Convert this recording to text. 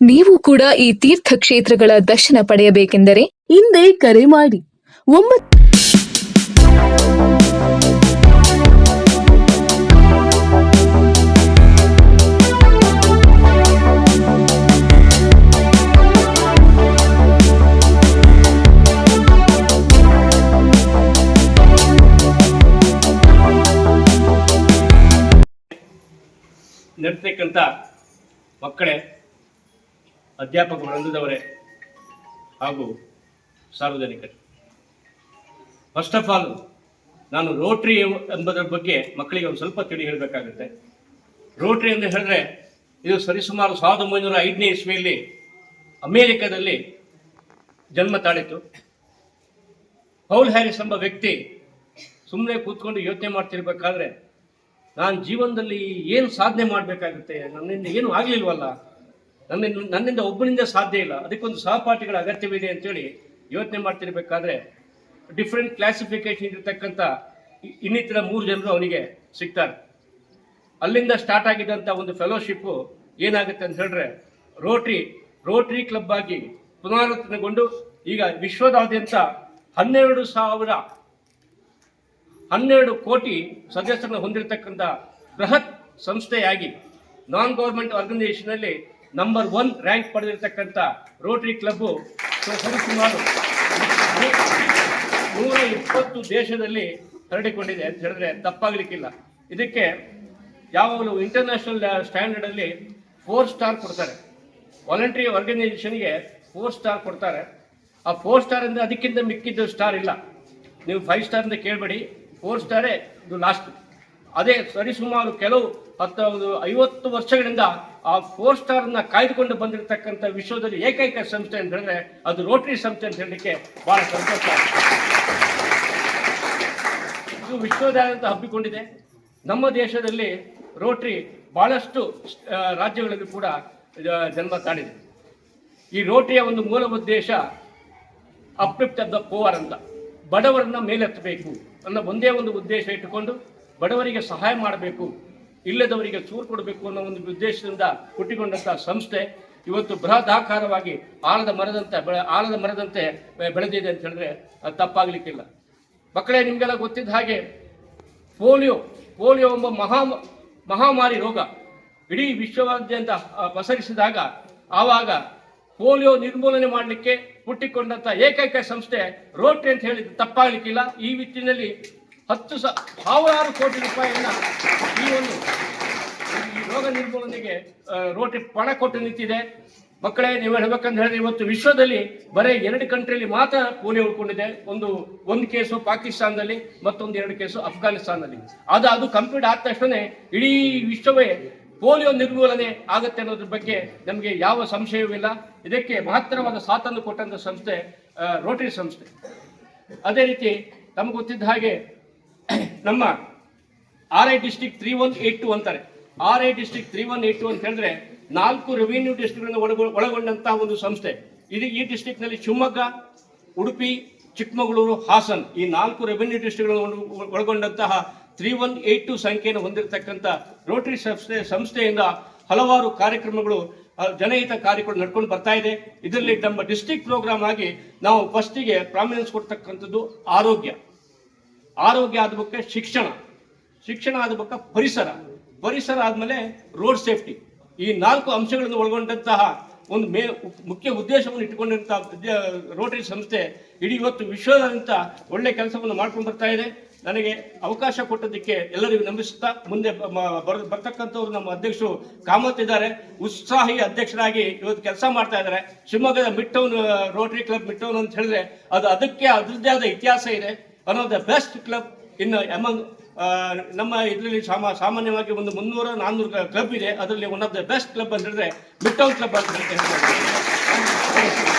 ನೀವು ಕೂಡ ಈ ತೀರ್ಥ ಕ್ಷೇತ್ರಗಳ ದರ್ಶನ ಪಡೆಯಬೇಕೆಂದರೆ ಹಿಂದೆ ಕರೆ ಮಾಡಿ. ಒಂಬತ್ತು ನಡ್ತಕ್ಕಂಥ ಮಕ್ಕಳೇ ಅಧ್ಯಾಪಕ ವೃಂದದವರೇ ಹಾಗೂ ಸಾರ್ವಜನಿಕರು. ಫಸ್ಟ್ ಆಫ್ ಆಲ್ ನಾನು ರೋಟ್ರಿ ಎಂಬುದರ ಬಗ್ಗೆ ಮಕ್ಕಳಿಗೆ ಒಂದು ಸ್ವಲ್ಪ ತಿಳಿ ಹೇಳಬೇಕಾಗುತ್ತೆ. ರೋಟ್ರಿ ಎಂದು ಹೇಳಿದ್ರೆ ಇದು ಸರಿಸುಮಾರು ಸಾವಿರದ ಒಂಬೈನೂರ ಐದನೇ ಇಸ್ವಿಯಲ್ಲಿ ಅಮೇರಿಕಾದಲ್ಲಿ ಜನ್ಮ ತಾಳಿತು. ಪೌಲ್ ಹ್ಯಾರಿಸ್ ಎಂಬ ವ್ಯಕ್ತಿ ಸುಮ್ಮನೆ ಕೂತ್ಕೊಂಡು ಯೋಚನೆ ಮಾಡ್ತಿರ್ಬೇಕಾದ್ರೆ, ನಾನು ಜೀವನದಲ್ಲಿ ಏನು ಸಾಧನೆ ಮಾಡಬೇಕಾಗುತ್ತೆ? ನನ್ನಿಂದ ಏನು ಆಗಲಿಲ್ವಲ್ಲ? ನನ್ನಿಂದ ನನ್ನಿಂದ ಒಬ್ಬನಿಂದ ಸಾಧ್ಯ ಇಲ್ಲ. ಅದಕ್ಕೊಂದು ಸಹಪಾಠಿಗಳ ಅಗತ್ಯವಿದೆ ಅಂತೇಳಿ ಯೋಚನೆ ಮಾಡ್ತಿರ್ಬೇಕಾದ್ರೆ ಡಿಫ್ರೆಂಟ್ ಕ್ಲಾಸಿಫಿಕೇಶನ್ ಇರತಕ್ಕಂಥ ಇನ್ನಿತರ ಮೂರು ಜನರು ಅವನಿಗೆ ಸಿಗ್ತಾರೆ. ಅಲ್ಲಿಂದ ಸ್ಟಾರ್ಟ್ ಆಗಿದ್ದಂಥ ಒಂದು ಫೆಲೋಶಿಪ್ಪು ಏನಾಗುತ್ತೆ ಅಂತ ಹೇಳಿದ್ರೆ ರೋಟ್ರಿ ರೋಟ್ರಿ ಕ್ಲಬ್ ಆಗಿ ಪುನರಾವರ್ತನೆಗೊಂಡು ಈಗ ವಿಶ್ವದಾದ್ಯಂತ ಹನ್ನೆರಡು ಸಾವಿರ, ಹನ್ನೆರಡು ಕೋಟಿ ಸದಸ್ಯರನ್ನು ಹೊಂದಿರತಕ್ಕಂಥ ಬೃಹತ್ ಸಂಸ್ಥೆಯಾಗಿ ನಾನ್ ಗೌರ್ಮೆಂಟ್ ಆರ್ಗನೈಸೇಷನಲ್ಲಿ ನಂಬರ್ ಒನ್ ರ್ಯಾಂಕ್ ಪಡೆದಿರತಕ್ಕಂತ ರೋಟರಿ ಕ್ಲಬ್ಬು ಸರಿಸುಮಾರು ನೂರ ಇಪ್ಪತ್ತು ದೇಶದಲ್ಲಿ ಹರಡಿಕೊಂಡಿದೆ. ಅಂತ ಹೇಳಿದ್ರೆ ತಪ್ಪಾಗಲಿಕ್ಕಿಲ್ಲ. ಇದಕ್ಕೆ ಯಾವಾಗಲೂ ಇಂಟರ್ನ್ಯಾಷನಲ್ ಸ್ಟ್ಯಾಂಡರ್ಡಲ್ಲಿ ಫೋರ್ ಸ್ಟಾರ್ ಕೊಡ್ತಾರೆ. ವಾಲಂಟ್ರಿ ಆರ್ಗನೈಸೇಷನ್ಗೆ ಫೋರ್ ಸ್ಟಾರ್ ಕೊಡ್ತಾರೆ. ಆ ಫೋರ್ ಸ್ಟಾರ್ ಅಂದರೆ ಅದಕ್ಕಿಂತ ಮಿಕ್ಕಿದ್ದು ಸ್ಟಾರ್ ಇಲ್ಲ. ನೀವು ಫೈವ್ ಸ್ಟಾರ್ ಅಂತ ಕೇಳಬೇಡಿ. ಫೋರ್ ಸ್ಟಾರೇ ಇದು ಲಾಸ್ಟ್ ಅದೇ ಸರಿಸುಮಾರು ಕೆಲವು ಹತ್ತು ಒಂದು ಐವತ್ತು ವರ್ಷಗಳಿಂದ ಆ ಫೋರ್ ಸ್ಟಾರ್ನ ಕಾಯ್ದುಕೊಂಡು ಬಂದಿರತಕ್ಕಂಥ ವಿಶ್ವದಲ್ಲಿ ಏಕೈಕ ಸಂಸ್ಥೆ ಅಂತ ಹೇಳಿದ್ರೆ ಅದು ರೋಟರಿ ಸಂಸ್ಥೆ ಅಂತ ಹೇಳಲಿಕ್ಕೆ ಬಹಳ ಸಂತೋಷ ಇದು ವಿಶ್ವದಾದ್ಯಂತ ಹಬ್ಬಿಕೊಂಡಿದೆ. ನಮ್ಮ ದೇಶದಲ್ಲಿ ರೋಟರಿ ಬಹಳಷ್ಟು ರಾಜ್ಯಗಳಲ್ಲಿ ಕೂಡ ಜನ್ಮ ತಾಳಿದೆ. ಈ ರೋಟರಿಯ ಒಂದು ಮೂಲ ಉದ್ದೇಶ ದ ಪೋವರ್ ಅಂತ. ಬಡವರನ್ನ ಮೇಲೆತ್ತಬೇಕು ಅನ್ನೋ ಒಂದೇ ಒಂದು ಉದ್ದೇಶ ಇಟ್ಟುಕೊಂಡು ಬಡವರಿಗೆ ಸಹಾಯ ಮಾಡಬೇಕು ಇಲ್ಲದವರಿಗೆ ಚೂರು ಕೊಡಬೇಕು ಅನ್ನೋ ಒಂದು ಉದ್ದೇಶದಿಂದ ಹುಟ್ಟಿಕೊಂಡಂತಹ ಸಂಸ್ಥೆ ಇವತ್ತು ಬೃಹದಾಕಾರವಾಗಿ ಆಲದ ಮರದಂತೆ ಬೆಳೆ ಆಲದ ಮರದಂತೆ ಬೆಳೆದಿದೆ ಅಂತ ಹೇಳಿದ್ರೆ ಅದು ತಪ್ಪಾಗಲಿಕ್ಕಿಲ್ಲ. ಮಕ್ಕಳೇ, ನಿಮಗೆಲ್ಲ ಗೊತ್ತಿದ್ದ ಹಾಗೆ ಪೋಲಿಯೋ ಪೋಲಿಯೋ ಎಂಬ ಮಹಾ ಮಹಾಮಾರಿ ರೋಗ ಇಡೀ ವಿಶ್ವವಾದ್ಯಂತ ಪಸರಿಸಿದಾಗ ಆವಾಗ ಪೋಲಿಯೋ ನಿರ್ಮೂಲನೆ ಮಾಡಲಿಕ್ಕೆ ಹುಟ್ಟಿಕೊಂಡಂಥ ಏಕೈಕ ಸಂಸ್ಥೆ ರೋಟ್ರಿ ಅಂತ ಹೇಳಿದ್ದು ತಪ್ಪಾಗಲಿಕ್ಕಿಲ್ಲ. ಈ ನಿಟ್ಟಿನಲ್ಲಿ ಹತ್ತು ಸಾವಿರಾರು ಕೋಟಿ ರೂಪಾಯಿಯನ್ನ ಒಂದು ಈ ರೋಗ ನಿರ್ಮೂಲನೆಗೆ ರೋಟಿ ಪಣ ಕೊಟ್ಟು ನಿಂತಿದೆ. ಮಕ್ಕಳೇ, ನೀವು ಹೇಳ್ಬೇಕಂತ ಹೇಳಿದ್ರೆ ಇವತ್ತು ವಿಶ್ವದಲ್ಲಿ ಬರೀ ಎರಡು ಕಂಟ್ರಿಯಲ್ಲಿ ಮಾತ್ರ ಪೋಲಿಯೋ ಉಳ್ಕೊಂಡಿದೆ. ಒಂದು ಒಂದು ಕೇಸು ಪಾಕಿಸ್ತಾನದಲ್ಲಿ, ಮತ್ತೊಂದು ಎರಡು ಕೇಸು ಅಫ್ಘಾನಿಸ್ತಾನದಲ್ಲಿ. ಅದು ಅದು ಕಂಪ್ಲೀಟ್ ಆದ ತಕ್ಷಣ ಇಡೀ ವಿಶ್ವವೇ ಪೋಲಿಯೋ ನಿರ್ಮೂಲನೆ ಆಗುತ್ತೆ ಅನ್ನೋದ್ರ ಬಗ್ಗೆ ನಮಗೆ ಯಾವ ಸಂಶಯವಿಲ್ಲ ಇದಕ್ಕೆ ಮಹತ್ತರವಾದ ಸಾಥನ್ನು ಕೊಟ್ಟಂತ ಸಂಸ್ಥೆ ರೋಟರಿ ಸಂಸ್ಥೆ. ಅದೇ ರೀತಿ ತಮಗೆ ಗೊತ್ತಿದ್ದ ಹಾಗೆ ನಮ್ಮ R I district three one eight two ಅಂತಾರೆ. R I district three one eight two ಅಂತ ಹೇಳಿದ್ರೆ ನಾಲ್ಕು ರೆವಿನ್ಯೂ ಡಿಸ್ಟಿಕ್ಗಳನ್ನು ಒಳಗೊ, ಒಳಗೊಂಡಂತಹ ಒಂದು ಸಂಸ್ಥೆ. ಇದು ಈ ಡಿಸ್ಟಿಕ್ನಲ್ಲಿ ಶಿವಮೊಗ್ಗ, ಉಡುಪಿ, ಚಿಕ್ಕಮಗಳೂರು, ಹಾಸನ್ ಈ ನಾಲ್ಕು ರೆವಿನ್ಯೂ ಡಿಸ್ಟ್ರಿಕ್ಟ್ಗಳನ್ನು ಒಳಗೊಂಡಂತಹ ತ್ರೀ ಒನ್ ಏಟ್ ಟು ಸಂಖ್ಯೆಯನ್ನು ಹೊಂದಿರತಕ್ಕಂಥ ರೋಟರಿ ಸಂಸ್ಥೆ, ಸಂಸ್ಥೆಯಿಂದ ಹಲವಾರು ಕಾರ್ಯಕ್ರಮಗಳು ಜನಹಿತ ಕಾರ್ಯಗಳು ನಡ್ಕೊಂಡು ಬರ್ತಾ ಇದೆ. ಇದರಲ್ಲಿ ನಮ್ಮ ಡಿಸ್ಟಿಕ್ ಪ್ರೋಗ್ರಾಮ್ ಆಗಿ ನಾವು ಫಸ್ಟಿಗೆ ಪ್ರಾಮಿನೆನ್ಸ್ ಕೊಡ್ತಕ್ಕಂಥದ್ದು ಆರೋಗ್ಯ. ಆರೋಗ್ಯ ಆದ ಶಿಕ್ಷಣ. ಶಿಕ್ಷಣ ಆದ ಬಳಿಕ ಪರಿಸರ. ಪರಿಸರ ಆದಮೇಲೆ ರೋಡ್ ಸೇಫ್ಟಿ ಈ ನಾಲ್ಕು ಅಂಶಗಳನ್ನು ಒಳಗೊಂಡಂತಹ ಒಂದು ಮೇ, ಮುಖ್ಯ ಉದ್ದೇಶವನ್ನು ಇಟ್ಟುಕೊಂಡಂತಹ ವಿದ್ಯಾ- ರೋಟರಿ ಸಂಸ್ಥೆ ಇಡೀ ಇವತ್ತು ವಿಶ್ವದಾದ್ಯಂತ ಒಳ್ಳೆ ಕೆಲಸವನ್ನು ಮಾಡ್ಕೊಂಡು ಬರ್ತಾ ಇದೆ. ನನಗೆ ಅವಕಾಶ ಕೊಟ್ಟದಕ್ಕೆ ಎಲ್ಲರಿಗೂ ನಂಬಿಸುತ್ತಾ ಮುಂದೆ ಬರ್ತಕ್ಕಂಥವ್ರು ನಮ್ಮ ಅಧ್ಯಕ್ಷರು ಕಾಮತ್ ಇದ್ದಾರೆ. ಉತ್ಸಾಹಿ ಅಧ್ಯಕ್ಷರಾಗಿ ಇವತ್ತು ಕೆಲಸ ಮಾಡ್ತಾ ಇದ್ದಾರೆ. ಶಿವಮೊಗ್ಗದ mid town Rotary club mid town ಅಂತ ಹೇಳಿದ್ರೆ ಅದು ಅದಕ್ಕೆ ಅದರದ್ದೇ ಆದ ಇತಿಹಾಸ ಇದೆ. One of the best club in among ನಮ್ಮ ಇದರಲ್ಲಿ ಸಾಮ, ಸಾಮಾನ್ಯವಾಗಿ ಒಂದು ಮುನ್ನೂರ ನಾನ್ನೂರು ಕ್ಲಬ್ ಇದೆ. ಅದರಲ್ಲಿ one of the best club ಅಂತ ಹೇಳಿದ್ರೆ ಮಿಡ್ ಟೌನ್ ಕ್ಲಬ್ ಅಂತ ಹೇಳ್ತಾರೆ